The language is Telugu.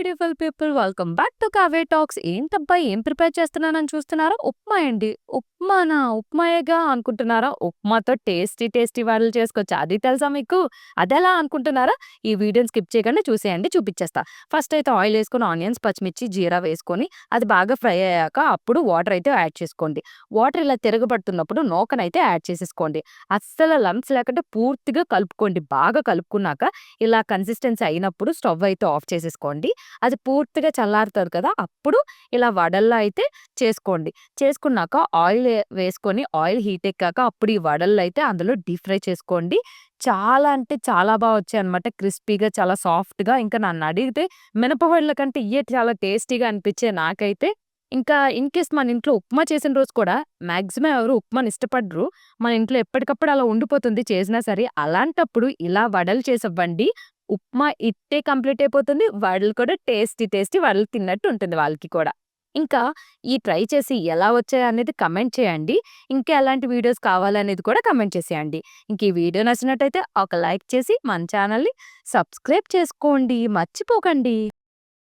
Beautiful people welcome back to కావే talks ఏంటబ్బా ఏం ప్రిపేర్ చేస్తున్నానని చూస్తున్నారా? ఉప్మా అండి. ఉప్మానా? ఉప్మాయేగా అనుకుంటున్నారా? ఉప్మాతో టేస్టీ టేస్టీ వాడలు చేసుకోవచ్చు అది తెలుసా మీకు? అదెలా అనుకుంటున్నారా? ఈ వీడియోని స్కిప్ చేయకుండా చూసేయండి చూపించేస్తా ఫస్ట్ అయితే ఆయిల్ వేసుకొని ఆనియన్స్ పచ్చిమిర్చి జీరా వేసుకొని అది బాగా ఫ్రై అయ్యాక అప్పుడు వాటర్ అయితే యాడ్ చేసుకోండి. వాటర్ ఇలా తిరగబడుతున్నప్పుడు నూకనైతే యాడ్ చేసేసుకోండి. అస్సలు లంప్స్ లేకుండా పూర్తిగా కలుపుకోండి. బాగా కలుపుకున్నాక ఇలా కన్సిస్టెన్సీ అయినప్పుడు స్టవ్ అయితే ఆఫ్ చేసేసుకోండి. అది పూర్తిగా చల్లారుతుంది కదా! అప్పుడు ఇలా వడల్లో అయితే చేసుకోండి. చేసుకున్నాక ఆయిల్ వేసుకొని ఆయిల్ హీట్ ఎక్కాక అప్పుడు ఈ వడల్లో అయితే అందులో డీప్ ఫ్రై చేసుకోండి. చాలా అంటే చాలా బాగా వచ్చాయి అనమాట క్రిస్పీగా చాలా సాఫ్ట్గా. ఇంకా నన్ను అడిగితే మినపవడల కంటే ఇయ్యే చాలా టేస్టీగా అనిపించే నాకైతే. ఇంకా ఇన్ కేస్ మన ఇంట్లో ఉప్మా చేసిన రోజు కూడా మాక్సిమం ఎవరు ఉప్మాని ఇష్టపడరు. మన ఇంట్లో ఎప్పటికప్పుడు అలా ఉండిపోతుంది చేసినా సరే అలాంటప్పుడు ఇలా వడలు చేసివ్వండి. ఉప్మా ఇట్టే కంప్లీట్ అయిపోతుంది. వడలు కూడా టేస్టీ టేస్టీ వడలు తిన్నట్టు ఉంటుంది వాళ్ళకి కూడా. ఇంకా ఈ ట్రై చేసి ఎలా వచ్చాయి అనేది కమెంట్ చేయండి. ఇంకా ఎలాంటి వీడియోస్ కావాలనేది కూడా కమెంట్ చేసేయండి. ఇంక ఈ వీడియో నచ్చినట్టయితే ఒక లైక్ చేసి మన ఛానల్ని సబ్స్క్రైబ్ చేసుకోండి. మర్చిపోకండి.